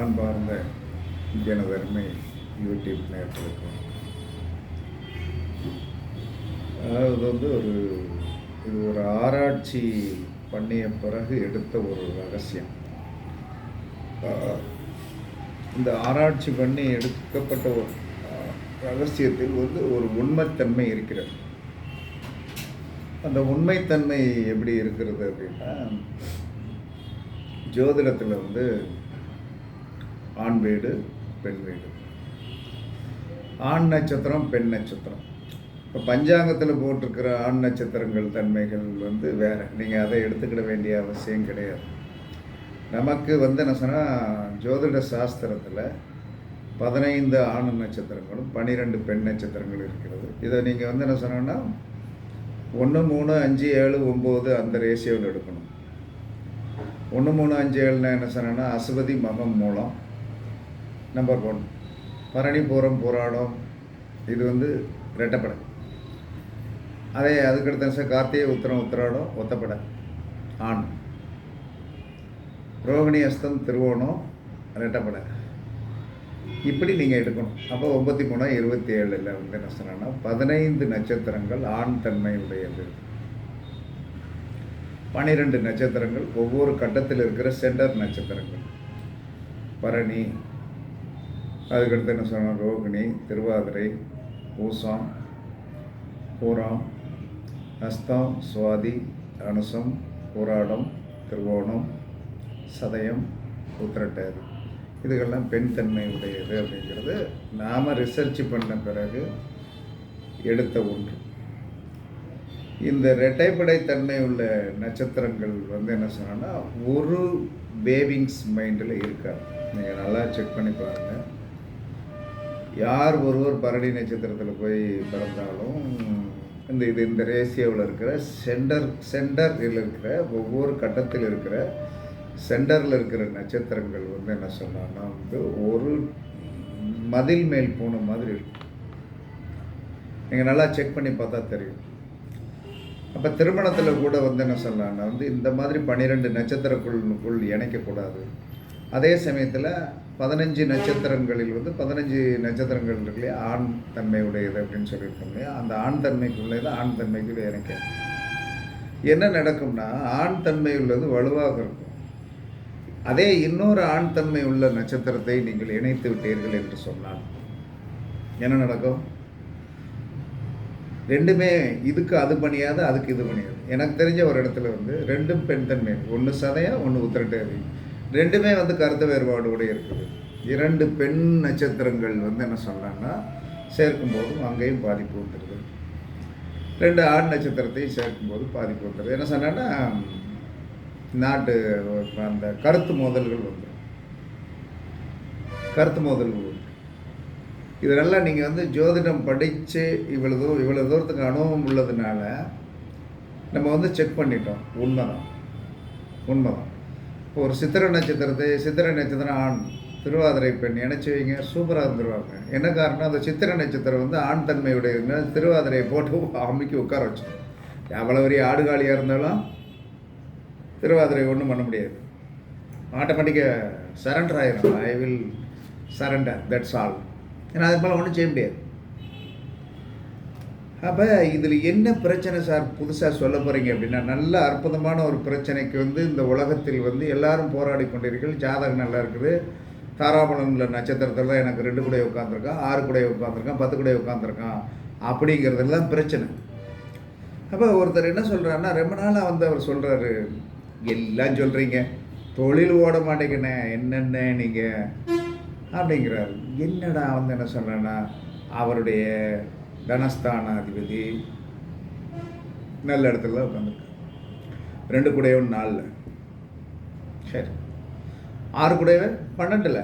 அன்பார்ந்த ஜனதர்மை யூடியூப் நேரத்திற்கும் அதாவது வந்து ஒரு இது ஒரு ஆராய்ச்சி பண்ணிய பிறகு எடுத்த ஒரு ரகசியம். இந்த ஆராய்ச்சி பண்ணி எடுக்கப்பட்ட ஒரு ரகசியத்தில் வந்து ஒரு உண்மைத்தன்மை இருக்கிறது. அந்த உண்மைத்தன்மை எப்படி இருக்கிறது அப்படின்னா ஜோதிடத்தில் வந்து ஆண் வீடு பெண் வீடு. ஆண் நட்சத்திரம் பெண் நட்சத்திரம். இப்போ பஞ்சாங்கத்தில் போட்டிருக்கிற ஆண் நட்சத்திரங்கள் தன்மைகள் வந்து வேறு. நீங்கள் அதை எடுத்துக்கிட வேண்டிய அவசியம் கிடையாது. நமக்கு வந்து என்ன சொன்னால் ஜோதிட சாஸ்திரத்தில் பதினைந்து ஆண் நட்சத்திரங்களும் பன்னிரெண்டு பெண் நட்சத்திரங்கள் இருக்கிறது. இதை நீங்கள் வந்து என்ன சொன்னோன்னா ஒன்று மூணு அஞ்சு ஏழு ஒம்பது அந்த ரேஷியோவில் எடுக்கணும். ஒன்று மூணு அஞ்சு ஏழுனா என்ன சொன்னோன்னா அசுபதி மகம் மூலம் நம்பர் ஒன் பரணி பூரம் புராணம் இது வந்து ரெட்டப்படை. அதே அதுக்கடுத்த நிமிஷம் கார்த்திகை உத்திரம் உத்திராடம் ஒத்தப்படை. ஆண். ரோகிணி அஸ்தம் திருவோணம் ரெட்டப்படை. இப்படி நீங்கள் எடுக்கணும். அப்போ ஒம்பத்தி மூணு இருபத்தி ஏழில் வந்து என்ன சொன்னேன்னா பதினைந்து நட்சத்திரங்கள் ஆண் தன்மை உடையது பனிரெண்டு நட்சத்திரங்கள் ஒவ்வொரு கட்டத்தில் இருக்கிற சென்டர் நட்சத்திரங்கள். பரணி அதுக்கடுத்து என்ன சொல்லணும் ரோகிணி திருவாதிரை பூசம் பூரம் ஹஸ்தம் சுவாதி அனுசம் போராடம் திருவோணம் சதயம் உத்திரட்டாது. இதுகெல்லாம் பெண் தன்மை உடையது அப்படிங்கிறது நாம் ரிசர்ச் பண்ண பிறகு எடுத்த ஒன்று. இந்த ரெட்டைப்படை தன்மை உள்ள நட்சத்திரங்கள் வந்து என்ன சொன்னால் ஒரு பேபிங்ஸ் மைண்டில் இருக்காது. நீங்கள் நல்லா செக் பண்ணி பாருங்கள் யார் ஒருவர் பரணி நட்சத்திரத்தில் போய் பிறந்தாலும் இந்த இது இந்த ரேசியோவில் இருக்கிற சென்டர் சென்டரில் இருக்கிற ஒவ்வொரு கட்டத்தில் இருக்கிற சென்டரில் இருக்கிற நட்சத்திரங்கள் வந்து என்ன சொன்னான்னா வந்து ஒரு மதில் மேல் போன மாதிரி இருக்கும். நீங்கள் நல்லா செக் பண்ணி பார்த்தா தெரியும். அப்போ திருமணத்தில் கூட வந்து என்ன சொல்லலாம்னா வந்து இந்த மாதிரி பன்னிரெண்டு நட்சத்திரக்குள்ளுக்குள் இணைக்கக்கூடாது அதே சமயத்தில் பதினஞ்சு நட்சத்திரங்களில் வந்து பதினஞ்சு நட்சத்திரங்கள் இருக்கு இல்லையா? ஆண் தன்மையுடையது அப்படின்னு சொல்லியிருக்கோம் இல்லையா? அந்த ஆண் தன்மைக்குள்ளே தான் ஆண் தன்மைக்கு இணைக்க என்ன? நடக்கும்னா ஆண் தன்மை உள்ளது வலுவாக இருக்கும். அதே இன்னொரு ஆண் தன்மை உள்ள நட்சத்திரத்தை நீங்கள் இணைத்து விட்டீர்கள் என்று சொன்னால் என்ன நடக்கும்? ரெண்டுமே இதுக்கு அது பண்ணியாது அதுக்கு இது பண்ணியாது எனக்கு தெரிஞ்ச ஒரு இடத்துல வந்து ரெண்டும் பெண் தன்மை ஒன்று சதையா ஒன்று உத்திரட்டேரி ரெண்டுமே வந்து கருத்து வேறுபாடோடு இருக்குது. இரண்டு பெண் நட்சத்திரங்கள் வந்து என்ன சொல்கிறாங்கன்னா சேர்க்கும்போதும் அங்கேயும் பாதிப்பு வந்துடுது ரெண்டு ஆண் நட்சத்திரத்தையும் சேர்க்கும்போது பாதிப்பு வந்துடுது என்ன சொன்னேன்னா நாட்டு அந்த கருத்து மோதல்கள் வந்துடும் கருத்து மோதல்கள் வந்துடும் இதெல்லாம் நீங்கள் வந்து ஜோதிடம் படித்து இவ்வளோ தூரம் இவ்வளோ தூரத்துக்கு அனுபவம் உள்ளதுனால நம்ம வந்து செக் பண்ணிட்டோம். உண்மைதான். உண்மைதான். இப்போ ஒரு சித்திரை நட்சத்திரத்தை சித்திரை நட்சத்திரம் ஆண் திருவாதிரை பெண் இணைச்சி வைங்க சூப்பராக இருந்துருவாங்க. என்ன காரணம் அந்த சித்திரை நட்சத்திரம் வந்து ஆண் தன்மையுடைய திருவாதிரையை போட்டு அமுக்கி உட்கார வச்சோம் எவ்வளோ பெரிய ஆடுகாலியாக இருந்தாலும் திருவாதிரை ஒன்றும் பண்ண முடியாது. ஆட்டோமேட்டிக்காக சரண்டர் ஆயிரும். I will surrender that's all ஏன்னா அதுக்கு மேலே ஒன்றும் செய்ய முடியாது. அப்போ இதில் என்ன பிரச்சனை சார் புதுசாக சொல்ல போகிறீங்க அப்படின்னா நல்ல அற்புதமான ஒரு பிரச்சனைக்கு வந்து இந்த உலகத்தில் வந்து எல்லாரும் போராடி கொண்டிருக்கீர்கள் ஜாதகம் நல்லா இருக்குது. தாராபலனில் நட்சத்திரத்தில் தான் எனக்கு ரெண்டு கூட உட்காந்துருக்கான் ஆறு கூட உட்காந்துருக்கான் பத்து கூட உட்காந்துருக்கான் அப்படிங்கிறதெல்லாம் பிரச்சனை. அப்போ ஒருத்தர் என்ன சொல்கிறாருன்னா ரொம்ப நாளாக வந்து அவர் சொல்கிறாரு எல்லாம் சொல்கிறீங்க தொழில் ஓட மாட்டேங்கண்ணே என்னென்ன நீங்கள் அப்படிங்கிறாரு. என்னடா வந்து என்ன சொல்கிறேன்னா அவருடைய தனஸ்தானாதிபதி. நல்ல இடத்துல உட்காந்துருக்கு ரெண்டு கூடையவன் நாலில். சரி. ஆறு கூடையவே பன்னெண்டில்.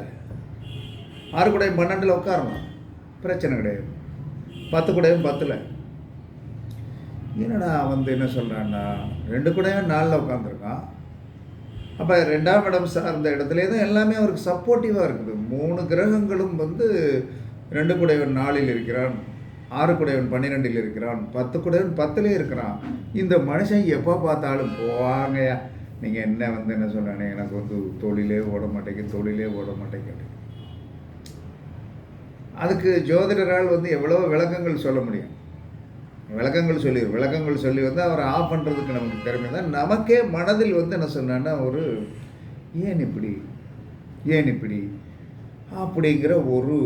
ஆறு கூடையும் பன்னெண்டில் உட்காரணும். பிரச்சனை கிடையாது. பத்து கூடையும் பத்தில். என்னடா வந்து என்ன சொல்கிறான்னா ரெண்டு கூடையும் நாலில் உட்காந்துருக்கான். அப்போ ரெண்டாம் இடம் சார்ந்த இடத்துல தான் எல்லாமே அவருக்கு சப்போர்ட்டிவாக இருக்குது. மூணு கிரகங்களும் வந்து ரெண்டு குடையவன் நாளில் இருக்கிறான். ஆறு குடையவன் பன்னிரெண்டில் இருக்கிறான் பத்து குடையவன் பத்துலே இருக்கிறான். இந்த மனுஷன் எப்போ பார்த்தாலும் போவாங்கயா நீங்கள் என்ன வந்து என்ன சொல்கிறேன் எனக்கு வந்து தொழிலே ஓட மாட்டேங்குது தொழிலே ஓட மாட்டேங்குது. அதுக்கு ஜோதிடரால் வந்து எவ்வளோ விளக்கங்கள் சொல்ல முடியும். விளக்கங்கள் சொல்லி விளக்கங்கள் சொல்லி வந்து அவரை ஆஃப் பண்ணுறதுக்கு நமக்கு திறமை தான். நமக்கே மனதில் வந்து என்ன சொன்னான்னா ஒரு ஏன் இப்படி? ஏன் இப்படி? அப்படிங்கிற ஒரு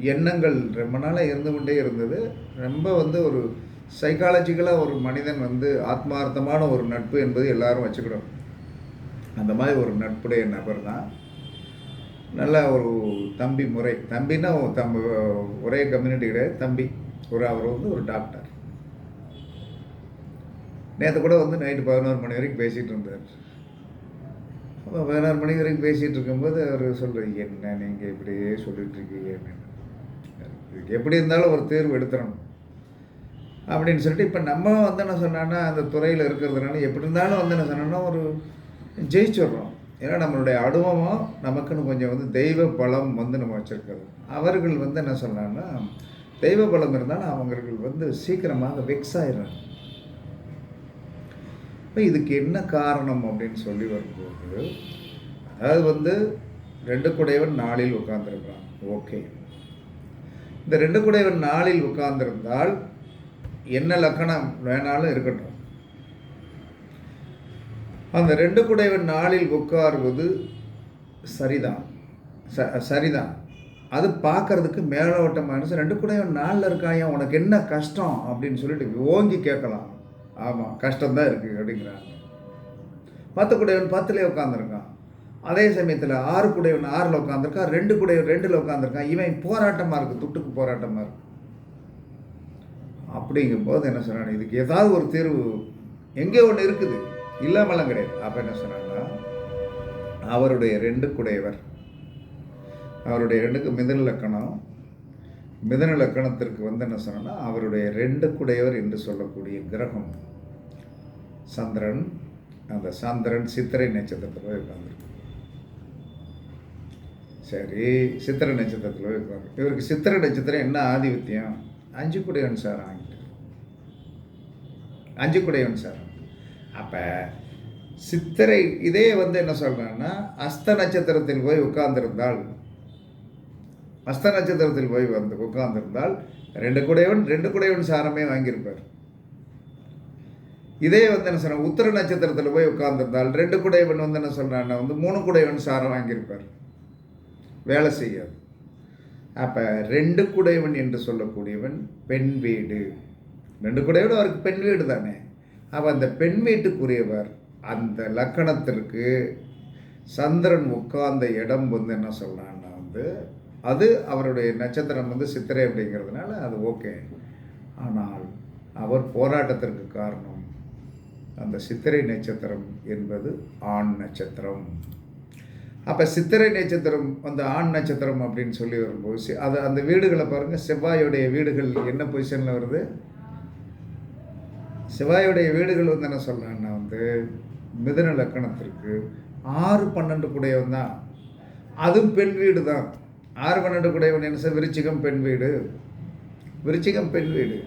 எண்ணங்கள் ரொம்ப நாளாக இருந்து கொண்டே இருந்தது. ரொம்ப வந்து ஒரு சைக்காலஜிக்கலாக ஒரு மனிதன் வந்து ஆத்மார்த்தமான ஒரு நட்பு என்பது எல்லாரும் வச்சுக்கணும். அந்த மாதிரி ஒரு நட்புடைய நபர் தான். நல்ல ஒரு தம்பி முறை. தம்பின்னா தம் ஒரே கம்யூனிட்டி கிடையாது. தம்பி. ஒரு அவர் வந்து ஒரு டாக்டர் நேற்று கூட வந்து நைட்டு பதினோரு மணி வரைக்கும் பேசிகிட்டு இருந்தார். அப்போ பதினாறு மணி வரைக்கும் பேசிகிட்டு இருக்கும்போது அவர் சொல்கிறார் என்ன நீங்கள் இப்படியே சொல்லிகிட்டு இருக்கீங்க? அப்படின்னு இதுக்கு எப்படி இருந்தாலும் ஒரு தேர்வு எடுத்துடணும். அப்படின்னு சொல்லிட்டு இப்போ நம்ம வந்து என்ன சொன்னோன்னா அந்த துறையில் இருக்கிறதுனால எப்படி இருந்தாலும் வந்து என்ன சொன்னோன்னா ஒரு ஜெயிச்சிடுறோம். ஏன்னா நம்மளுடைய அனுபவம் நமக்குன்னு கொஞ்சம் வந்து தெய்வ பலம் வந்து நம்ம வச்சுருக்கிறோம் அவர்கள் வந்து என்ன சொன்னாங்கன்னா தெய்வ பலம் இருந்தாலும் அவங்களுக்கு வந்து சீக்கிரமாக வெக்ஸ் ஆயிடுறாங்க இப்போ இதுக்கு என்ன காரணம் அப்படின்னு சொல்லி வரும்போது அதாவது வந்து ரெண்டு குடையவன் நாளில் உட்காந்துருக்கிறான் ஓகே. இந்த ரெண்டு குடையவன் நாளில் உட்கார்ந்திருந்தால் என்ன லக்கணம் வேணாலும் இருக்கட்டும். அந்த ரெண்டு குடைவன் நாளில் உட்காருவது சரிதான். ச சரிதான். அது பார்க்கறதுக்கு மேலோட்டம் மனசு ரெண்டு குடைவன் நாளில் இருக்காயா? உனக்கு என்ன கஷ்டம்? அப்படின்னு சொல்லிட்டு ஓங்கி கேட்கலாம். ஆமாம் கஷ்டம்தான் இருக்குது அப்படிங்கிறாங்க. பத்து குடைவன் பத்துலேயே உட்காந்துருக்கான் அதே சமயத்தில் ஆறு குடையவன் ஆறில் உட்காந்துருக்கான் ரெண்டு குடைவன் ரெண்டில் உட்காந்துருக்கான் இவன் போராட்டமாக இருக்குது துட்டுக்கு போராட்டமாக இருக்குது அப்படிங்கும்போது என்ன சொன்னாங்க இதுக்கு ஏதாவது ஒரு தீர்வு எங்கே ஒன்று இருக்குது? இல்லாமலாம் கிடையாது. அப்போ என்ன சொன்னாங்கன்னா அவருடைய ரெண்டு குடையவர் அவருடைய ரெண்டுக்கு மிதன இலக்கணம் மிதன இலக்கணத்திற்கு வந்து என்ன சொன்னா அவருடைய ரெண்டு குடையவர் என்று சொல்லக்கூடிய கிரகம் சந்திரன் அந்த சந்திரன் சித்திரை நட்சத்திரத்தில் போய் உட்காந்துருக்கு சரி சித்திரை நட்சத்திரத்தில் போய் இவருக்கு சித்திரை நட்சத்திரம் என்ன ஆதிபத்தியம்? அஞ்சு குடையவன் சார் ஆகிட்டு அஞ்சு குடையவன் சார். அப்போ சித்திரை இதே வந்து என்ன சொல்கிறாங்கன்னா அஸ்த நட்சத்திரத்தில் போய் உட்கார்ந்திருந்தால் அஸ்த நட்சத்திரத்தில் போய் வந்து உட்கார்ந்திருந்தால் ரெண்டு குடையவன் ரெண்டு குடையவன் சாரமே வாங்கியிருப்பார். இதே வந்து என்ன சொல்ற உத்தர நட்சத்திரத்தில் போய் உட்கார்ந்திருந்தால் ரெண்டு குடையவன் வந்து என்ன சொல்கிறான்னா வந்து மூணு குடையவன் சாரம் வாங்கியிருப்பார். வேலை செய்யாது. அப்போ ரெண்டு குடையவன் என்று சொல்லக்கூடியவன் பெண் வீடு. ரெண்டு குடையவன் அவருக்கு பெண் வீடு தானே. அப்போ அந்த பெண் வீட்டுக்குரியவர் அந்த லக்கணத்திற்கு சந்திரன் உட்கார்ந்த இடம் வந்து என்ன சொல்லலான்னா வந்து அது அவருடைய நட்சத்திரம் வந்து சித்திரை அப்படிங்கிறதுனால அது ஓகே. ஆனால் அவர் போராட்டத்திற்கு காரணம் அந்த சித்திரை நட்சத்திரம் என்பது ஆண் நட்சத்திரம். அப்போ சித்திரை நட்சத்திரம் அந்த ஆண் நட்சத்திரம் அப்படின்னு சொல்லி வரும்போது அது அந்த வீடுகளை பாருங்கள் செவ்வாயுடைய வீடுகள் என்ன பொசிஷனில் வருது? செவ்வாயுடைய வீடுகள் வந்து என்ன சொல்கிறாங்கன்னா வந்து மிதன லக்கணத்திற்கு ஆறு பன்னெண்டு குடையவன் தான். அதுவும் பெண் வீடு தான். ஆறு பன்னெண்டு குடையவன் என்ன சார் விருச்சிகம் பெண் வீடு. விருச்சிகம் பெண் வீடு.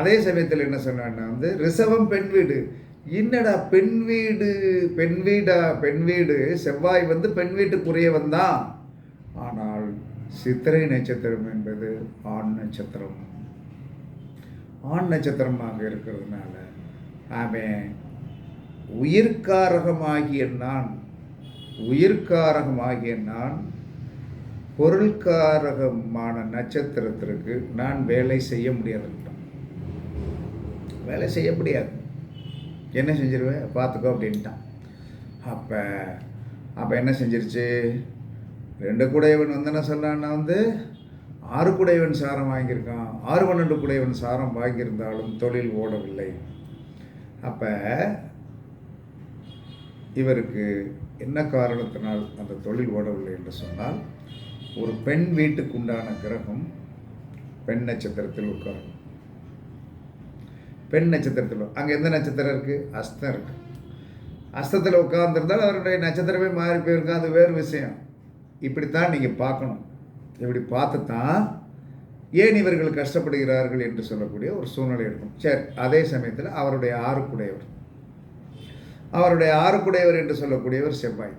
அதே சமயத்தில் என்ன சொன்னான்னா வந்து ரிசவம் பெண் வீடு. என்னடா பெண் வீடு பெண் வீடா பெண் வீடு? செவ்வாய் வந்து பெண் வீட்டுக்குரியவன் தான் ஆனால் சித்திரை நட்சத்திரம் என்பது ஆண் நட்சத்திரம். ஆண் நட்சத்திரமாக இருக்கிறதுனால அவன் உயிர்காரகமாகிய நான் உயிர்காரகமாகிய நான் பொருள்காரகமான நட்சத்திரத்திற்கு நான் வேலை செய்ய முடியாதுன்ட்டான் வேலை செய்ய முடியாது. என்ன செஞ்சிருவேன் பார்த்துக்கோ அப்படின்ட்டான். அப்போ அப்போ என்ன செஞ்சிருச்சு? ரெண்டு குடையவன் வந்து என்ன சொல்லான்னா வந்து ஆறு குடையவன் சாரம் வாங்கியிருக்கான். ஆறு பன்னெண்டு குடையவன் சாரம் வாங்கியிருந்தாலும் தொழில் ஓடவில்லை. அப்போ இவருக்கு என்ன காரணத்தினால் அந்த தொழில் ஓடவில்லை என்று சொன்னால் ஒரு பெண் வீட்டுக்குண்டான கிரகம் பெண் நட்சத்திரத்தில் உட்காரும். பெண் நட்சத்திரத்தில் அங்கே எந்த நட்சத்திரம் இருக்குது அஸ்தம் இருக்குது அஸ்தத்தில் உட்கார்ந்துருந்தால் அவருடைய நட்சத்திரமே மாறி போயிருக்கும் அது வேறு விஷயம். இப்படித்தான் நீங்கள் பார்க்கணும். இப்படி பார்த்து தான் ஏன் இவர்கள் கஷ்டப்படுகிறார்கள் என்று சொல்லக்கூடிய ஒரு சூழ்நிலை இருக்கும். சரி அதே சமயத்தில் அவருடைய ஆறுக்குடையவர். அவருடைய ஆறுக்குடையவர் என்று சொல்லக்கூடியவர் செவ்வாய்.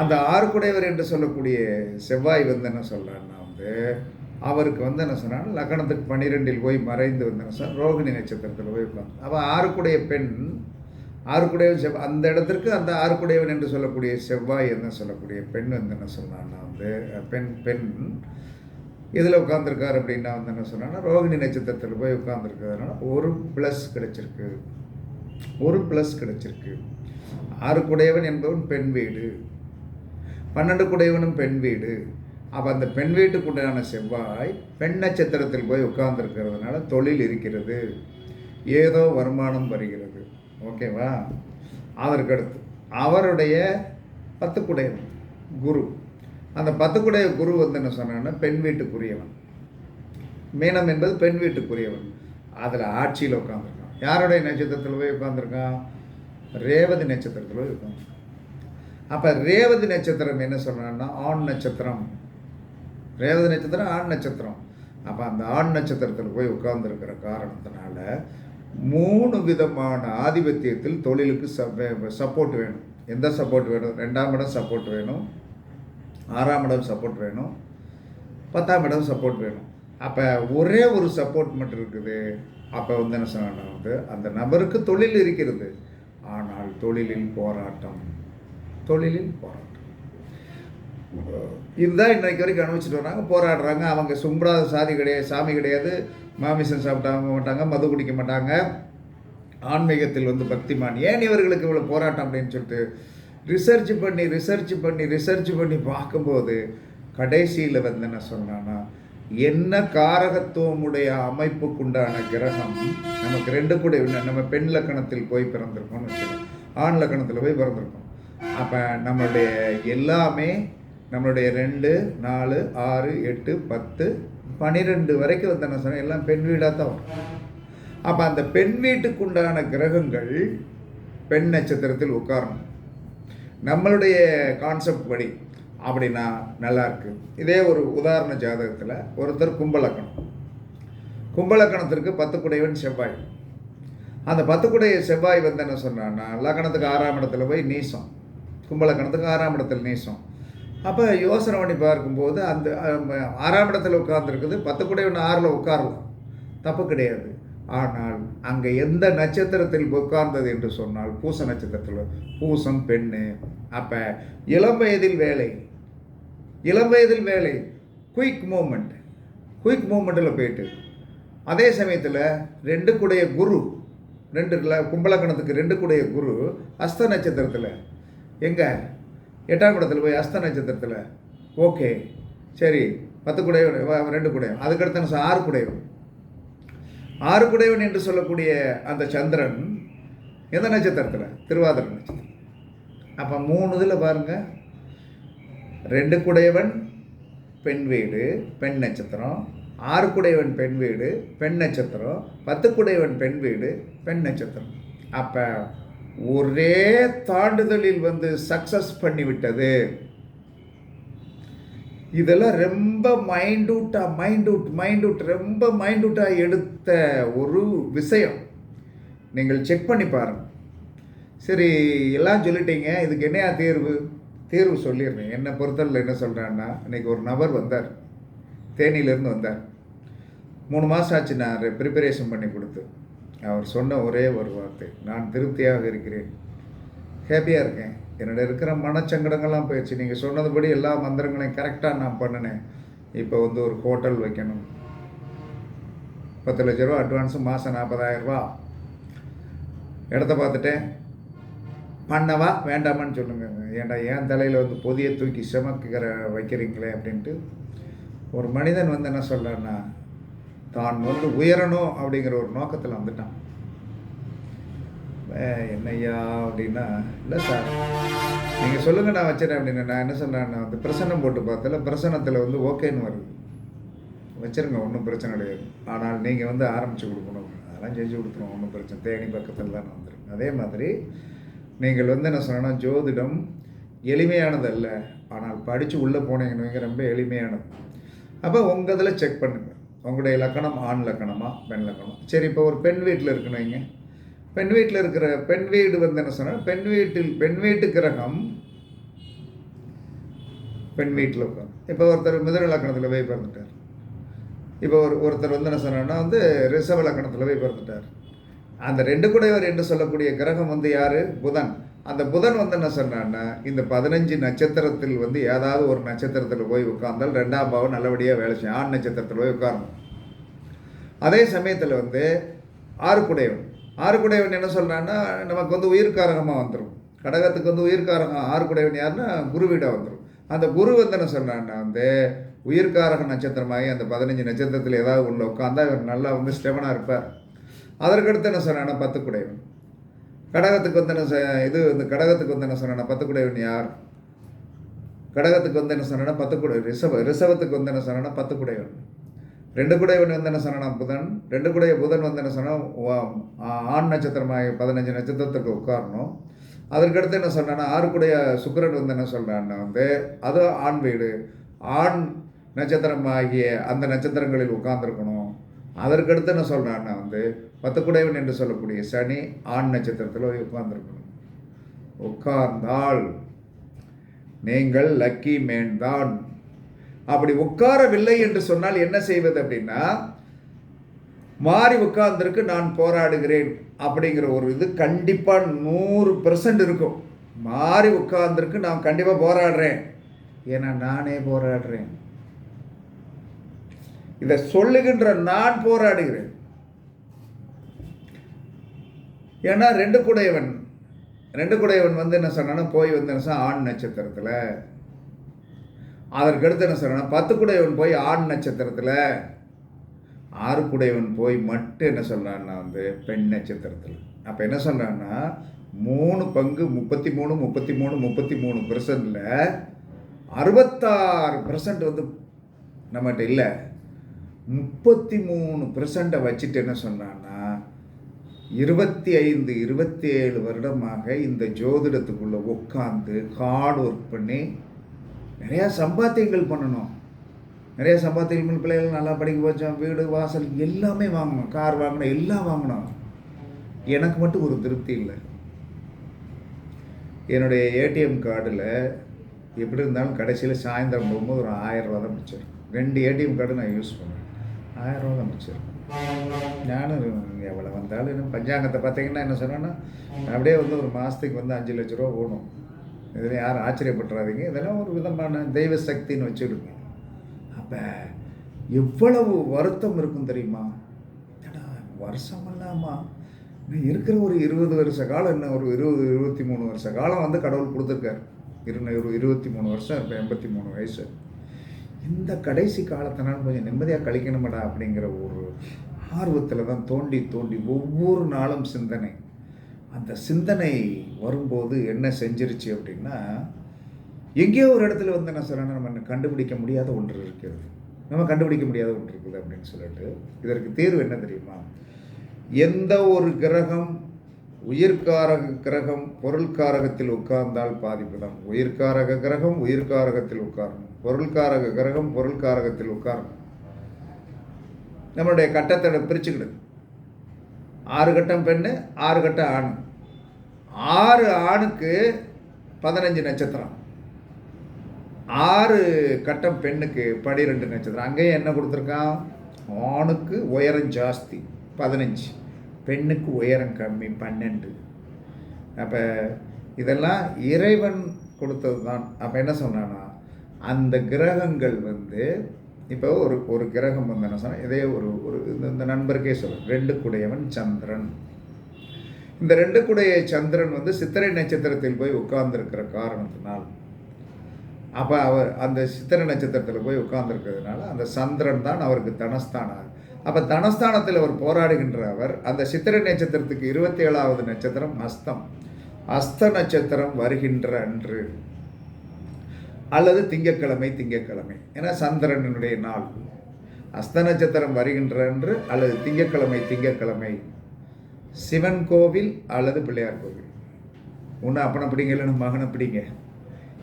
அந்த ஆறுக்குடையவர் என்று சொல்லக்கூடிய செவ்வாய் வந்து என்ன சொல்கிறாருன்னா வந்து அவருக்கு வந்து என்ன சொன்னால் லக்னத்துக்கு பன்னிரெண்டில் போய் மறைந்து வந்து என்ன சொன்னால் ரோகிணி நட்சத்திரத்தில் போய் உட்காந்து அவள் ஆறுக்குடைய பெண் ஆறுக்குடையவன் செவ் அந்த இடத்திற்கு அந்த ஆறுக்குடையவன் என்று சொல்லக்கூடிய செவ்வாய் என்ன சொல்லக்கூடிய பெண் வந்து என்ன சொன்னான்னா வந்து பெண் பெண் இதில் உட்காந்துருக்கார் அப்படின்னா வந்து என்ன சொன்னான்னா ரோகிணி நட்சத்திரத்தில் போய் உட்காந்துருக்கிறதுனால ஒரு ப்ளஸ் கிடைச்சிருக்கு. ஒரு ப்ளஸ் கிடைச்சிருக்கு. ஆறுக்குடையவன் என்பவன் பெண் வீடு. பன்னெண்டு குடையவனும் பெண் வீடு. அப்போ அந்த பெண் வீட்டுக்குண்டான செவ்வாய் பெண் நட்சத்திரத்தில் போய் உட்கார்ந்துருக்கிறதுனால தொழில் இருக்கிறது. ஏதோ வருமானம் வருகிறது. ஓகேவா? அதற்கடுத்து அவருடைய பத்துக்குடையவன் குரு. அந்த பத்துக்குடைய குரு வந்து என்ன சொன்னான்னா பெண் வீட்டுக்குரியவன். மீனம் என்பது பெண் வீட்டுக்குரியவன். அதில் ஆட்சியில் உட்காந்துருக்கான் யாருடைய நட்சத்திரத்தில் போய் உட்காந்துருக்கான் ரேவதி நட்சத்திரத்தில் போய் உட்காந்துருக்கான் அப்போ ரேவதி நட்சத்திரம் என்ன சொல்கிறான்னா ஆண் நட்சத்திரம். ரேவதி நட்சத்திரம் ஆண் நட்சத்திரம். அப்போ அந்த ஆண் நட்சத்திரத்தில் போய் உட்கார்ந்துருக்கிற காரணத்தினால மூணு விதமான ஆதிபத்தியத்தில் தொழிலுக்கு சப்போர்ட் வேணும். எந்த சப்போர்ட் வேணும்? ரெண்டாம் இடம் சப்போர்ட் வேணும். ஆறாம் இடம் சப்போர்ட் வேணும். பத்தாம் இடம் சப்போர்ட் வேணும். அப்போ ஒரே ஒரு சப்போர்ட் மட்டும் இருக்குது. அப்போ வந்து என்ன சொன்னா வந்து அந்த நபருக்கு தொழில் இருக்கிறது. ஆனால் தொழிலில் போராட்டம். தொழிலில் போராட்டம். இதுதான் இன்றைக்கு வரைக்கும் அனுபவிச்சுட்டு வராங்க. போராடுறாங்க. அவங்க சும்பராத சாதி கிடையாது சாமி கிடையாது. மாமிசம் சாப்பிட்டாங்க மாட்டாங்க மது குடிக்க மாட்டாங்க. ஆன்மீகத்தில் வந்து பக்திமான். ஏன் இவர்களுக்கு இவ்வளோ போராட்டம் அப்படின்னு சொல்லிட்டு ரிசர்ச் பண்ணி ரிசர்ச் பண்ணி ரிசர்ச் பண்ணி பார்க்கும்போது கடைசியில் வந்து என்ன சொன்னான்னா என்ன காரகத்துவமுடைய அமைப்புக்குண்டான கிரகம் நமக்கு ரெண்டு கூட நம்ம பெண் லக்கணத்தில் போய் பிறந்திருக்கோம்னு வச்சுக்கோங்க ஆண் லக்கணத்தில் போய் பிறந்திருக்கோம். அப்போ நம்மளுடைய எல்லாமே நம்மளுடைய ரெண்டு நாலு ஆறு எட்டு பத்து பன்னிரெண்டு வரைக்கும் வந்து என்ன சொன்னேன் எல்லாம் பெண் வீடாக தான் வரும். அப்போ அந்த பெண் வீட்டுக்குண்டான கிரகங்கள் பெண் நட்சத்திரத்தில் உட்காரணும். நம்மளுடைய கான்செப்ட் படி அப்படின்னா நல்லாயிருக்கு இதே ஒரு உதாரண ஜாதகத்தில் ஒருத்தர் கும்பலக்கணம். கும்பலக்கணத்திற்கு பத்து குடைவன் செவ்வாய். அந்த பத்து குடைய செவ்வாய் வந்து என்ன சொன்னான்னா லக்கணத்துக்கு ஆறாம் இடத்துல போய் நீசம். கும்பலக்கணத்துக்கு ஆறாம் இடத்துல நீசம். அப்போ யோசனை பண்ணி பார்க்கும்போது அந்த ஆறாம் இடத்துல உட்கார்ந்துருக்குது பத்து குடைவன் ஆறில் உட்காரலாம். தப்பு கிடையாது. ஆனால் அங்கே எந்த நட்சத்திரத்தில் உட்கார்ந்தது என்று சொன்னால் பூச நட்சத்திரத்தில் பூசம் பெண்ணு. அப்போ இளம் வயதில் வேலை. இளம் வயதில் வேலை. குயிக் மூமெண்ட் குயிக் மூமெண்ட்டில் போயிட்டு. அதே சமயத்தில் ரெண்டு கூடைய குரு ரெண்டு கும்பலக்கணத்துக்கு ரெண்டு கூடைய குரு அஸ்த நட்சத்திரத்தில். எங்கே? எட்டாம் இடத்துல போய் அஸ்த நட்சத்திரத்தில். ஓகே. சரி. பத்து குடையவன் ரெண்டு குடையவன் அதுக்கடுத்து ஆறு குடையவன் ஆறு குடைவன் என்று சொல்லக்கூடிய அந்த சந்திரன் எந்த நட்சத்திரத்தில்? திருவாதிரை நட்சத்திரம். அப்போ மூணு இதில் பாருங்கள் ரெண்டு குடையவன் பெண் வீடு பெண் நட்சத்திரம். ஆறு குடையவன் பெண் வீடு பெண் நட்சத்திரம். பத்து குடையவன் பெண் வீடு பெண் நட்சத்திரம். அப்போ ஒரே தாண்டுதலில் வந்து சக்சஸ் பண்ணிவிட்டது. இதெல்லாம் ரொம்ப மைண்டூட்டாக மைண்டூட் மைண்டூட் ரொம்ப மைண்டூட்டாக எடுத்த ஒரு விஷயம். நீங்கள் செக் பண்ணி பாருங்கள் சரி எல்லாம் சொல்லிட்டீங்க. இதுக்கு என்னையா தேர்வு? தேர்வு சொல்லிடுறேன். என்னை பொறுத்தவரையில் என்ன சொல்கிறேன்னா இன்றைக்கி ஒரு நபர் வந்தார். தேனியிலேருந்து வந்தார். மூணு மாதம் ஆச்சு நான் ப்ரிப்பரேஷன் பண்ணி கொடுத்து. அவர் சொன்ன ஒரே ஒரு வார்த்தை நான் திருப்தியாக இருக்கிறேன். ஹாப்பியாக இருக்கேன். என்னோட இருக்கிற மனச்சங்கடங்கள்லாம் போயிடுச்சு. நீங்கள் சொன்னதுபடி எல்லா மந்திரங்களையும் கரெக்டாக நான் பண்ணினேன். இப்போ வந்து ஒரு ஹோட்டல் வைக்கணும். பத்து லட்ச ரூபா அட்வான்ஸு மாதம் நாற்பதாயிரரூபா இடத்த பார்த்துட்டேன். பண்ணவா வேண்டாமான்னு சொல்லுங்க. ஏன்டா ஏன் தலையில் வந்து பொதியை தூக்கி சுமக்கிற வைக்கிறீங்களே அப்படின்ட்டு ஒரு மனிதன் வந்து என்ன சொல்கிறேன்னா தான் வந்து உயரணும் அப்படிங்கிற ஒரு நோக்கத்தில் வந்துட்டான். என்னையா அப்படின்னா இல்லை சார். நீங்கள் சொல்லுங்கள் நான் வச்சுறேன். அப்படின்னு நான் என்ன சொன்னேன் வந்து பிரசனம் போட்டு பார்த்தல பிரசனத்தில் வந்து ஓகேன்னு வருது. வச்சுருங்க ஒன்றும் பிரச்சனை கிடையாது. ஆனால் நீங்கள் வந்து ஆரம்பித்து கொடுக்கணும். அதெல்லாம் செஞ்சு கொடுத்துருவோம் ஒன்றும் பிரச்சனை. தேனி பக்கத்தில் தான் வந்துடும் அதே மாதிரி நீங்கள் வந்து என்ன சொன்னால் ஜோதிடம் எளிமையானது அல்ல ஆனால் படித்து உள்ளே போனீங்கன்னு ரொம்ப எளிமையானது. அப்போ உங்கள் இதில் செக் பண்ணுங்கள் உங்களுடைய லக்கணம் ஆண் லக்கணமா பெண் லக்கணம்? சரி இப்போ ஒரு பெண் வீட்டில் இருக்கணுங்க பெண் வீட்டில் இருக்கிற பெண் வீடு வந்து என்ன சொன்னால் பெண் வீட்டில் பெண் வீட்டு கிரகம் பெண் வீட்டில் உட்காந்து இப்போ ஒருத்தர் மிதுன லக்கணத்தில் போய் பிறந்துட்டார். இப்போ ஒரு ஒருத்தர் வந்து என்ன சொன்னார்னா வந்து ரிஷப லக்கணத்தில் போய் பிறந்துட்டார். அந்த ரெண்டு குடையவர் என்று சொல்லக்கூடிய கிரகம் வந்து யார்? புதன். அந்த புதன் வந்து என்ன சொன்னான்னா இந்த பதினஞ்சு நட்சத்திரத்தில் வந்து ஏதாவது ஒரு நட்சத்திரத்தில் போய் உட்கார்ந்தால் ரெண்டாம் பாவம் நல்லபடியாக வேலை செய்யும். ஆண் நட்சத்திரத்தில் போய் உட்காரணும். அதே சமயத்தில் வந்து ஆறுக்குடையவன். ஆறுக்குடையவன் என்ன சொல்கிறான்னா நமக்கு வந்து உயிர்காரகமாக வந்துடும் கடகத்துக்கு வந்து உயிர்காரகம் ஆறுக்குடையவன் யாருன்னா குருவீடாக வந்துடும் அந்த குரு வந்து என்ன சொன்னான்னா வந்து உயிர்காரக நட்சத்திரமாகி அந்த பதினஞ்சு நட்சத்திரத்தில் ஏதாவது உள்ள உட்காந்தா இவர் நல்லா வந்து ஸ்டெவனாக இருப்பார். அதற்கடுத்து என்ன சொன்னான்னா பத்துக்குடையவன். கடகத்துக்கு வந்து என்ன இது வந்து கடகத்துக்கு வந்து என்ன சொன்னான்னா பத்துக்குடையவன் யார்? கடகத்துக்கு வந்து என்ன சொன்னா பத்து குடை ரிஷப ரிஷபத்துக்கு வந்து என்ன சொன்னா பத்து ரெண்டு குடையவன் வந்து என்ன சொன்னா புதன் ரெண்டு குடைய புதன் வந்து என்ன சொன்னா ஆண் நட்சத்திரமாக பதினஞ்சு நட்சத்திரத்துக்கு உட்காரணும். அதற்கடுத்து என்ன சொன்னான்னா ஆறு குடைய சுக்கிரன் வந்து என்ன சொல்றான்னா வந்து அது ஆண் வீடு. ஆண் நட்சத்திரமாகிய அந்த நட்சத்திரங்களில் உட்கார்ந்துருக்கணும். அதற்கடுத்து என்ன சொல்கிறான்னா வந்து பத்துக்குடையவன் என்று சொல்லக்கூடிய சனி ஆண் நட்சத்திரத்தில் உட்கார்ந்துருக்கணும். உட்கார்ந்தால் நீங்கள் லக்கி மேன் தான் அப்படி உட்காரவில்லை என்று சொன்னால் என்ன செய்வது அப்படின்னா மாறி உட்கார்ந்துருக்கு நான் போராடுகிறேன் அப்படிங்கிற ஒரு இது கண்டிப்பாக நூறு பெர்சன்ட் இருக்கும். மாறி உட்கார்ந்துருக்கு நான் கண்டிப்பாக போராடுறேன். ஏன்னா நானே போராடுறேன். இதை சொல்லுகின்ற நான் போராடுகிறேன். ஏன்னா ரெண்டு குடையவன் ரெண்டு குடையவன் வந்து என்ன சொன்னான்னா போய் வந்து என்ன ஆண் நட்சத்திரத்தில். அதற்கடுத்து என்ன சொன்னா பத்து குடையவன் போய் ஆண் நட்சத்திரத்தில். ஆறு குடையவன் போய் மட்டும் என்ன சொல்கிறான்னா வந்து பெண் நட்சத்திரத்தில். அப்போ என்ன சொல்கிறான்னா மூணு பங்கு முப்பத்தி மூணு முப்பத்தி மூணு முப்பத்தி மூணு பெர்சன்டில் அறுபத்தாறு பெர்சன்ட் வந்து நம்மகிட்ட இல்லை. முப்பத்தி மூணு பெர்சண்ட்டை வச்சுட்டு என்ன சொன்னான்னா இருபத்தி ஐந்து இருபத்தி ஏழு வருடமாக இந்த ஜோதிடத்துக்குள்ளே உட்காந்து ஹார்ட் ஒர்க் பண்ணி நிறையா சம்பாத்தியங்கள் பண்ணணும். நிறைய சம்பாத்தியங்கள் பிள்ளைகள் நல்லா படிக்க வச்சோம் வீடு வாசல் எல்லாமே வாங்கணும் கார் வாங்கணும் எல்லாம் வாங்கணும். எனக்கு மட்டும் ஒரு திருப்தி இல்லை. என்னுடைய ஏடிஎம் கார்டில் எப்படி இருந்தாலும் கடைசியில் சாயந்தரம் போகும்போது ஒரு ஆயிரம் ரூபா தான் மிச்சம். ரெண்டு ஏடிஎம் கார்டு நான் யூஸ் பண்ணுவேன் ஆயிரம் ரூபா தான் மிச்சம் நானும் எவ்வளோ வந்தாலும் இன்னும் பஞ்சாங்கத்தை பார்த்தீங்கன்னா என்ன சொன்னேன்னா அப்படியே வந்து ஒரு மாதத்துக்கு வந்து அஞ்சு லட்ச ரூபா ஓடும். இதில் யாரும் ஆச்சரியப்பட்டுறாதீங்க. இதெல்லாம் ஒரு விதமான தெய்வ சக்தின்னு வச்சுடுங்க அப்போ எவ்வளவு வருத்தம் இருக்கும் தெரியுமா? வருஷம் இல்லாமா இருக்கிற ஒரு இருபது வருஷ காலம் இன்னும் ஒரு இருபது இருபத்தி மூணு வருஷ காலம் வந்து கடவுள் கொடுத்துருக்காரு. இரு இருபத்தி மூணு வருஷம் இப்போ எண்பத்தி மூணு வயசு. இந்த கடைசி காலத்தினாலும் கொஞ்சம் நிம்மதியாக கழிக்கணுமடா அப்படிங்கிற ஒரு ஆர்வத்தில் தான் தோண்டி தோண்டி ஒவ்வொரு நாளும் சிந்தனை. அந்த சிந்தனை வரும்போது என்ன செஞ்சிருச்சு அப்படின்னா எங்கேயோ ஒரு இடத்துல வந்து என்ன சொல்கிறேன்னா நம்ம கண்டுபிடிக்க முடியாத ஒன்று இருக்கிறது. நம்ம கண்டுபிடிக்க முடியாத ஒன்று இருக்குது அப்படின்னு சொல்லிட்டு இதற்கு தேர்வு என்ன தெரியுமா? எந்த ஒரு கிரகம் உயிர்காரக கிரகம் பொருள்காரகத்தில் உட்கார்ந்தால் பாதிப்பு தான் உயிர்காரக கிரகம் உயிர்காரகத்தில் உட்காரணும். பொருள்காரக கிரகம் பொருள்காரகத்தில் உட்காரணும். நம்மளுடைய கட்டத்தை பிரிச்சுக்கிடுது. ஆறு கட்டம் பெண்ணு ஆறு கட்டம் ஆண். ஆறு ஆணுக்கு பதினஞ்சு நட்சத்திரம். ஆறு கட்டம் பெண்ணுக்கு பனிரெண்டு நட்சத்திரம். அங்கேயும் என்ன கொடுத்துருக்கான்? ஆணுக்கு உயரம் ஜாஸ்தி பதினஞ்சு. பெண்ணுக்கு உயரம் கம்மி பன்னெண்டு. அப்போ இதெல்லாம் இறைவன் கொடுத்தது தான் அப்போ என்ன சொன்னான்னா அந்த கிரகங்கள் வந்து இப்போ ஒரு ஒரு கிரகம் வந்து என்ன சொன்னால் இதே ஒரு ஒரு இந்த- இந்த நண்பருக்கே சொல்கிறேன் ரெண்டு குடையவன் சந்திரன். இந்த ரெண்டு குடைய சந்திரன் வந்து சித்திரை நட்சத்திரத்தில் போய் உட்கார்ந்துருக்கிற காரணத்தினால் அப்போ அவர் அந்த சித்திரை நட்சத்திரத்தில் போய் உட்கார்ந்துருக்கிறதுனால அந்த சந்திரன் தான் அவருக்கு தனஸ்தானம் அப்போ தனஸ்தானத்தில் அவர் போராடுகின்ற அவர் அந்த சித்திரை நட்சத்திரத்துக்கு இருபத்தி ஏழாவது நட்சத்திரம் அஸ்தம். அஸ்த நட்சத்திரம் வருகின்ற அன்று. அல்லது திங்கட்கிழமை திங்கட்கிழமை. ஏன்னா சந்திரனுடைய நாள். அஸ்த நட்சத்திரம் வருகின்ற அன்று அல்லது திங்கக்கிழமை திங்கட்கிழமை. சிவன் கோவில் அல்லது பிள்ளையார் கோவில். ஒன்று அப்பனை பிடிங்க இல்லைன்னு மகனை பிடிங்க.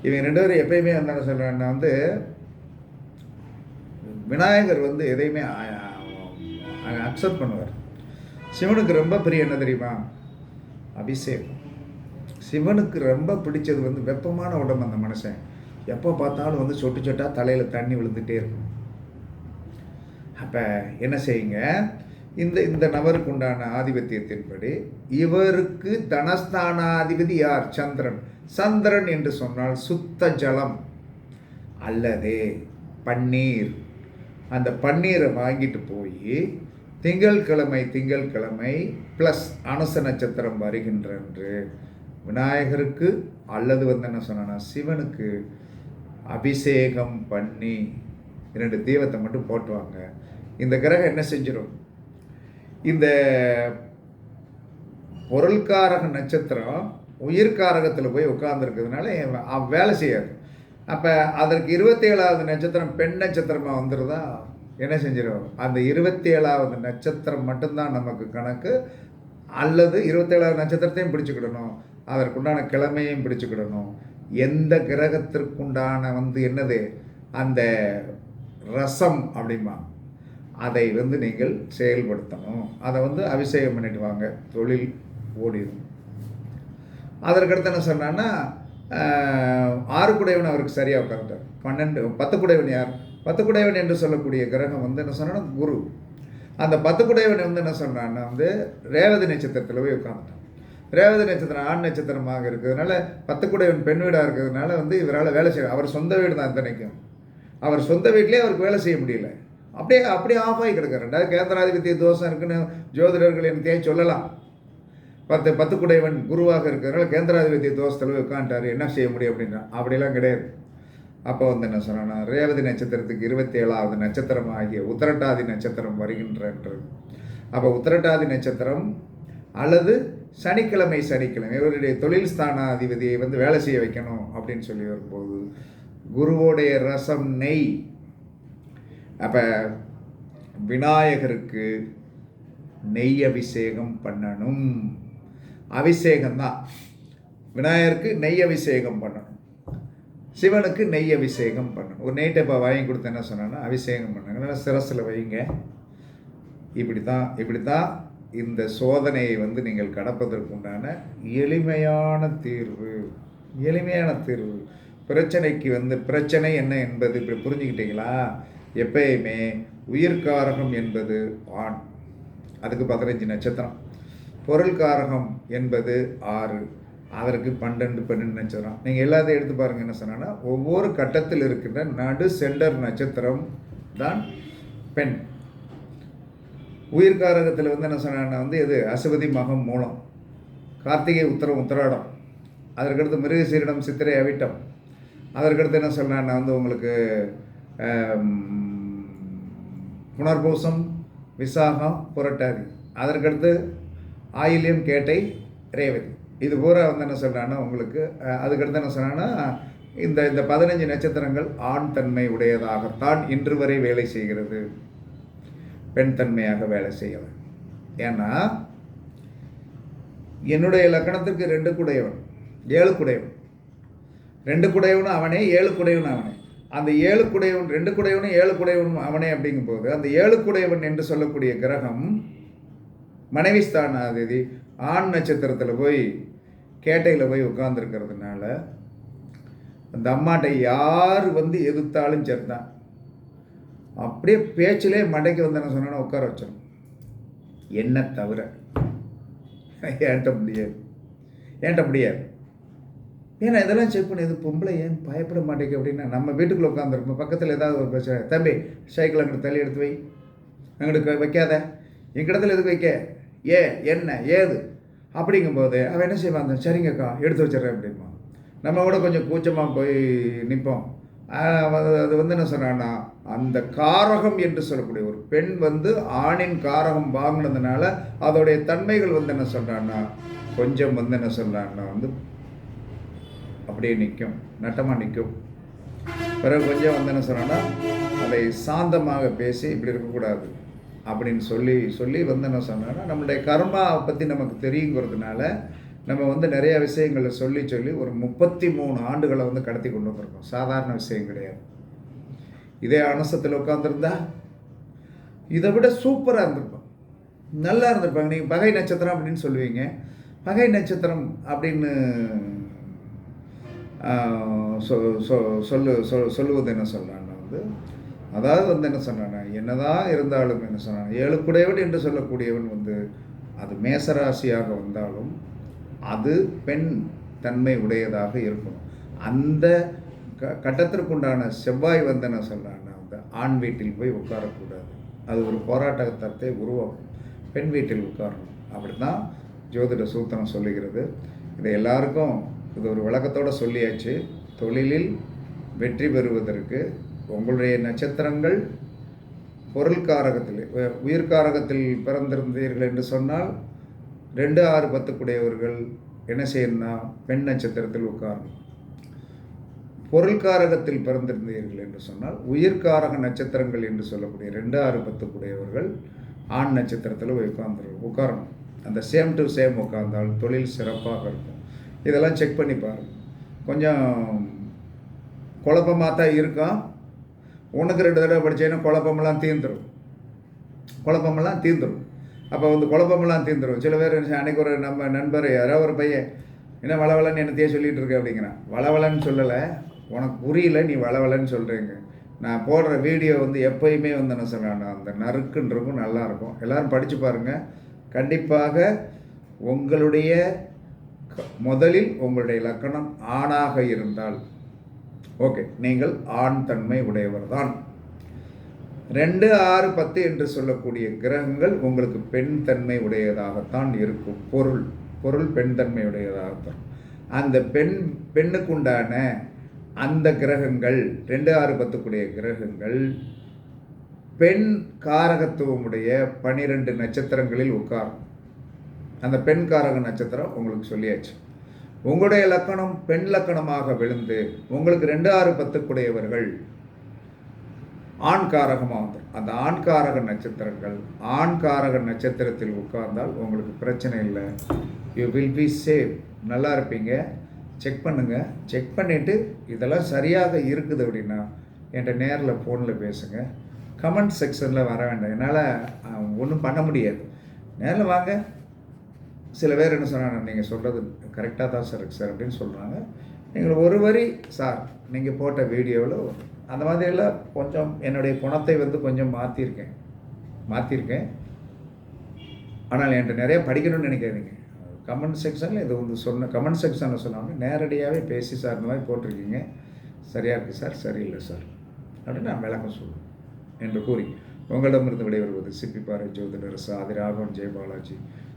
இவங்க ரெண்டு பேரும் எப்பயுமே வந்து என்ன சொல்கிறேன்னா வந்து விநாயகர் வந்து எதையுமே அக்செப்ட் பண்ணுவார். சிவனுக்கு ரொம்ப பெரிய என்ன தெரியுமா? அபிஷேகம். சிவனுக்கு ரொம்ப பிடிச்சது வந்து வெப்பமான உடம்பு அந்த மனுஷன். எப்போ பார்த்தாலும் வந்து சொட்டு சொட்டாக தலையில் தண்ணி விழுந்துகிட்டே இருக்கும். அப்போ என்ன செய்யுங்க? இந்த இந்த நபருக்கு உண்டான ஆதிபத்தியத்தின்படி இவருக்கு தனஸ்தானாதிபதி யார்? சந்திரன். சந்திரன் என்று சொன்னால் சுத்த ஜலம் அல்லது பன்னீர். அந்த பன்னீரை வாங்கிட்டு போய் திங்கள்கிழமை திங்கள்கிழமை ப்ளஸ் அனுச நட்சத்திரம் வருகின்றன்று விநாயகருக்கு அல்லது வந்து என்ன சொன்னா சிவனுக்கு அபிஷேகம் பண்ணி இரண்டு தீபத்தை மட்டும் போட்டுவாங்க. இந்த கிரகம் என்ன செஞ்சிடும் இந்த பொருள்காரக நட்சத்திரம் உயிர்காரகத்தில் போய் உட்கார்ந்துருக்கிறதுனால வேலை செய்யாது. அப்போ அதற்கு இருபத்தேழாவது நட்சத்திரம் பெண் நட்சத்திரமாக வந்துடுதா என்ன செஞ்சிடும் அந்த இருபத்தி ஏழாவது நட்சத்திரம் மட்டும்தான் நமக்கு கணக்கு. அல்லது இருபத்தேழாவது நட்சத்திரத்தையும் பிடிச்சிக்கிடணும். அதற்குண்டான கிழமையும் பிடிச்சிக்கிடணும். எந்த கிரகத்திற்குண்டான வந்து என்னது? அந்த ரசம் அப்படிமா அதை வந்து நீங்கள் செயல்படுத்தணும். அதை வந்து அபிஷேகம் பண்ணிட்டு வாங்க. தொழில் ஓடிடும். அதற்கடுத்து என்ன சொன்னான்னா ஆறு குடைவன் அவருக்கு சரியாக உட்காந்துட்டார் பன்னெண்டு பத்து குடைவன் யார்? பத்து குடைவன் என்று சொல்லக்கூடிய கிரகம் வந்து என்ன சொன்னா குரு. அந்த பத்து குடைவன் வந்து என்ன சொன்னான்னா வந்து ரேவதி நட்சத்திரத்தில் போய் உட்காந்துட்டான் ரேவதி நட்சத்திரம் ஆண் நட்சத்திரமாக இருக்கிறதுனால பத்து குடைவன் பெண் வீடாக இருக்கிறதுனால வந்து இவரால் வேலை செய்ய அவர் சொந்த வீடு தான் இத்தனைக்கும். அவர் சொந்த வீட்டிலே அவருக்கு வேலை செய்ய முடியல. அப்படியே அப்படியே ஆஃப் ஆகி கிடக்கு ரெண்டாவது கேந்திராதிபத்திய தோஷம் இருக்குன்னு ஜோதிடர்கள் எனக்கு சொல்லலாம். பத்து பத்து குடைவன் குருவாக இருக்கிறதுனால கேந்திராதிபத்திய தோஷத்தில் உட்காந்துட்டார் என்ன செய்ய முடியும் அப்படின்னா அப்படிலாம் கிடையாது. அப்போ வந்து என்ன சொன்னா ரேவதி நட்சத்திரத்துக்கு இருபத்தி ஏழாவது நட்சத்திரம் ஆகிய உத்திரட்டாதி நட்சத்திரம் வருகின்றது அப்போ உத்திரட்டாதி நட்சத்திரம் அல்லது சனிக்கிழமை சனிக்கிழமை இவருடைய தொழில் ஸ்தானாதிபதியை வந்து வேலை செய்ய வைக்கணும் அப்படின்னு சொல்லி வரும்போது குருவோடைய ரசம் நெய் அப்போ விநாயகருக்கு நெய் அபிஷேகம் பண்ணணும். அபிஷேகம்தான். விநாயகருக்கு நெய் அபிஷேகம் பண்ணணும். சிவனுக்கு நெய் அபிஷேகம் பண்ணணும். ஒரு நைட்டு இப்போ வாங்கி கொடுத்து என்ன சொன்னா அபிஷேகம் பண்ணுங்க. நல்லா சிரசில் வைங்க. இப்படி தான் இப்படி தான் இந்த சோதனையை வந்து நீங்கள் கடப்பதற்கு உண்டான எளிமையான தீர்வு. எளிமையான தீர்வு. பிரச்சனைக்கு வந்து பிரச்சனை என்ன என்பது இப்படி புரிஞ்சுக்கிட்டீங்களா? எப்பயுமே உயிர்காரகம் என்பது ஆண். அதுக்கு பதினஞ்சு நட்சத்திரம். பொருள்காரகம் என்பது ஆறு. அதற்கு பன்னெண்டு பன்னெண்டு நட்சத்திரம். நீங்கள் எல்லாத்தையும் எடுத்து பாருங்கள் என்ன சொன்னால் ஒவ்வொரு கட்டத்தில் இருக்கின்ற நடு சென்டர் நட்சத்திரம் தான் பெண். உயிர்காரகத்தில் வந்து என்ன சொன்னா வந்து எது? அசுபதி மகம் மூலம். கார்த்திகை உத்தரம் உத்தராடம். அதற்கடுத்து மிருகசீரிடம் சித்திரை அவிட்டம். அதற்கடுத்து என்ன சொன்னா வந்து உங்களுக்கு புனர்பூசம் விசாகம் புரட்டாதி. அதற்கடுத்து ஆயில்யம் கேட்டை ரேவதி. இது பூரா வந்து என்ன சொல்கிறான்னா உங்களுக்கு அதுக்கடுத்து என்ன சொன்னான்னா இந்த இந்த பதினஞ்சு நட்சத்திரங்கள் ஆண் தன்மை உடையதாகத்தான் இன்று வரை வேலை செய்கிறது. பெண் தன்மையாக வேலை செய்யலை ஏன்னா என்னுடைய லக்கணத்திற்கு ரெண்டு குடையவன் ஏழு குடையவன். ரெண்டு குடையவனும் அவனே ஏழு குடையவன் அவனே. அந்த ஏழு குடையவன் ரெண்டு குடையவனும் ஏழு குடையவனும் அவனே அப்படிங்கும்போது அந்த ஏழு குடையவன் என்று சொல்லக்கூடிய கிரகம் மனைவி ஸ்தானாதிபதி ஆண் நட்சத்திரத்தில் போய் கேட்டையில் போய் உட்காந்துருக்கிறதுனால அந்த அம்மாட்ட யார் வந்து எதிர்த்தாலும் சரிதான். அப்படியே பேச்சிலே மண்டைக்கு வந்து என்ன உட்கார வச்சிடும் என்ன தவிர ஏன்ட்ட முடியாது. ஏன்ட்ட முடியாது. ஏன்னா இதெல்லாம் செக் பண்ணி இது பொம்பளை ஏன் பயப்பட மாட்டேங்க அப்படின்னா நம்ம வீட்டுக்குள்ளே உட்காந்துருப்போம் பக்கத்தில் ஏதாவது ஒரு பிரச்சனை. தம்பி சைக்கிள் அங்கிட்டு தள்ளி எடுத்து வை. அங்கிட்டு வைக்காத. எங்கிடத்துல எதுக்கு வைக்க? ஏ என்ன ஏது? அப்படிங்கும்போது அவன் என்ன செய்வான்? சரிங்கக்கா எடுத்து வச்சிடறேன் அப்படிமா நம்ம கூட கொஞ்சம் கூச்சமாக போய் நிற்போம் அது வந்து என்ன சொன்னான்னா அந்த காரகம் என்று சொல்லக்கூடிய ஒரு பெண் வந்து ஆணின் காரகம் வாங்கினதுனால அதோடைய தன்மைகள் வந்து என்ன சொல்கிறான்னா கொஞ்சம் வந்து என்ன சொல்கிறான்னா வந்து அப்படியே நிற்கும் நட்டமாக நிற்கும். பிறகு கொஞ்சம் வந்து என்ன சொன்னான்னா அதை சாந்தமாக பேசி இப்படி இருக்கக்கூடாது அப்படின்னு சொல்லி சொல்லி வந்து என்ன சொன்னான்னா நம்மளுடைய கர்மா பற்றி நமக்கு தெரியுங்கிறதுனால நம்ம வந்து நிறைய விஷயங்களை சொல்லி சொல்லி ஒரு முப்பத்தி மூணு ஆண்டுகளை வந்து கடத்தி கொண்டு வந்திருக்கோம். சாதாரண விஷயம் கிடையாது. இதே அனுசத்தில் உட்காந்துருந்தா இதை விட சூப்பராக இருந்திருப்போம் நல்லா இருந்திருப்பாங்க. நீங்கள் பகை நட்சத்திரம் அப்படின்னு சொல்லுவீங்க. பகை நட்சத்திரம் அப்படின்னு சொ- சொ- சொல்லு சொல் சொல்லுவது என்ன சொல்கிறான்னா வந்து அதாவது வந்து என்ன சொன்னானா என்னதான் இருந்தாலும் என்ன சொன்னான் ஏழுக்குடையவன் என்று சொல்லக்கூடியவன் வந்து அது மேசராசியாக வந்தாலும் அது பெண் தன்மை உடையதாக இருக்கணும். அந்த க கட்டத்திற்குண்டான செவ்வாய் வந்து என்ன சொல்கிறான்னா வந்து ஆண் வீட்டில் போய் உட்காரக்கூடாது. அது ஒரு போராட்டத்தை உருவாகும் பெண் வீட்டில் உட்காரணும். அப்படி தான் ஜோதிட சூத்திரம் சொல்லுகிறது. இதை எல்லாருக்கும் இது ஒரு விளக்கத்தோடு சொல்லியாச்சு. தொழிலில் வெற்றி பெறுவதற்கு உங்களுடைய நட்சத்திரங்கள் பொருள்காரகத்தில் உயிர்காரகத்தில் பிறந்திருந்தீர்கள் என்று சொன்னால் ரெண்டு ஆறு பத்துக்குடையவர்கள் என்ன செய்யணும்னா பெண் நட்சத்திரத்தில் உட்காரணும். பொருள்காரகத்தில் பிறந்திருந்தீர்கள் என்று சொன்னால் உயிர்காரக நட்சத்திரங்கள் என்று சொல்லக்கூடிய ரெண்டு ஆறு பத்துக்குடையவர்கள் ஆண் நட்சத்திரத்தில் உட்கார்ந்து உட்காரணும். அந்த சேம் டு சேம் உட்கார்ந்தால் தொழில் சிறப்பாக இருக்கும். இதெல்லாம் செக் பண்ணி பாருங்க கொஞ்சம் குழப்பமாக தான் இருக்கும். உனக்கு ரெண்டு தடவை படிச்சேன்னா குழப்பமெல்லாம் தீர்ந்துடும் குழப்பமெல்லாம் தீர்ந்துடும் அப்போ வந்து குழப்பமெல்லாம் தீர்ந்துடும் சில பேர் அன்னைக்கு ஒரு நம்ம நண்பர் யாரோ ஒரு பையன் என்ன வளவலன்னு என்னத்தையே சொல்லிகிட்டு இருக்க? அப்படிங்கிறான். வளவலன்னு சொல்லலை. உனக்கு புரியல நீ வளவலன்னு சொல்கிறீங்க நான் போடுற வீடியோ வந்து எப்பயுமே வந்து என்ன சொல்கிறேன் அந்த நறுக்குன்னு இருக்கும் எல்லோரும் படித்து பாருங்கள் கண்டிப்பாக உங்களுடைய க- முதலில் உங்களுடைய லக்கணம் ஆணாக இருந்தால். ஓகே நீங்கள் ஆண் தன்மை உடையவர் தான் ரெண்டு ஆறு பத்து என்று சொல்லக்கூடிய கிரகங்கள் உங்களுக்கு பெண் தன்மை உடையதாகத்தான் இருக்கும். பொருள் பொருள் பெண் தன்மை உடையதாகத்தான். அந்த பெண் பெண்ணுக்குண்டான அந்த கிரகங்கள் ரெண்டு ஆறு பத்துக்குடைய கிரகங்கள் பெண் காரகத்துவமுடைய பனிரெண்டு நட்சத்திரங்களில் உட்காரும். அந்த பெண் காரக நட்சத்திரம் உங்களுக்கு சொல்லியாச்சு. உங்களுடைய லக்கணம் பெண் லக்கணமாக விழுந்து உங்களுக்கு ரெண்டு ஆறு பத்துக்குடையவர்கள் ஆண் காரகமாக வந்து அந்த ஆண் காரக நட்சத்திரங்கள் ஆண் காரக நட்சத்திரத்தில் உட்கார்ந்தால் உங்களுக்கு பிரச்சனை இல்லை. யூ வில் பி சேஃப் நல்லா இருப்பீங்க. செக் பண்ணுங்கள் செக் பண்ணிவிட்டு இதெல்லாம் சரியாக இருக்குது அப்படின்னா என்கிட்ட நேரில் ஃபோனில் பேசுங்க. கமெண்ட் செக்ஷனில் வர வேண்டாம். என்னால் ஒன்றும் பண்ண முடியாது. நேரில் வாங்க. சில பேர் என்ன சொன்னாங்க நீங்கள் சொல்கிறது கரெக்டாக தான் சார் இருக்கு சார் அப்படின்னு சொல்கிறாங்க நீங்கள் ஒரு வரி சார் நீங்கள் போட்ட வீடியோவில் அந்த மாதிரியெல்லாம் கொஞ்சம் என்னுடைய குணத்தை வந்து கொஞ்சம் மாற்றிருக்கேன் மாற்றிருக்கேன் ஆனால் என்கிட்ட நிறைய படிக்கணும்னு நினைக்காதீங்க. கமெண்ட் செக்ஷனில் இது வந்து சொன்ன கமெண்ட் செக்ஷனில் சொன்னாங்க நேரடியாகவே பேசி சார் இந்த மாதிரி போட்டிருக்கீங்க. சரியாக இருக்குது சார் சரியில்லை சார். அப்படின்னு நான் விளக்கம் சொல்லுவேன் என்று கூறி உங்களிடமிருந்து விடைபெறுவது சிப்பிப்பாறை ஜோதிடர் சாதி ராகவன் ஜெயபாலாஜி.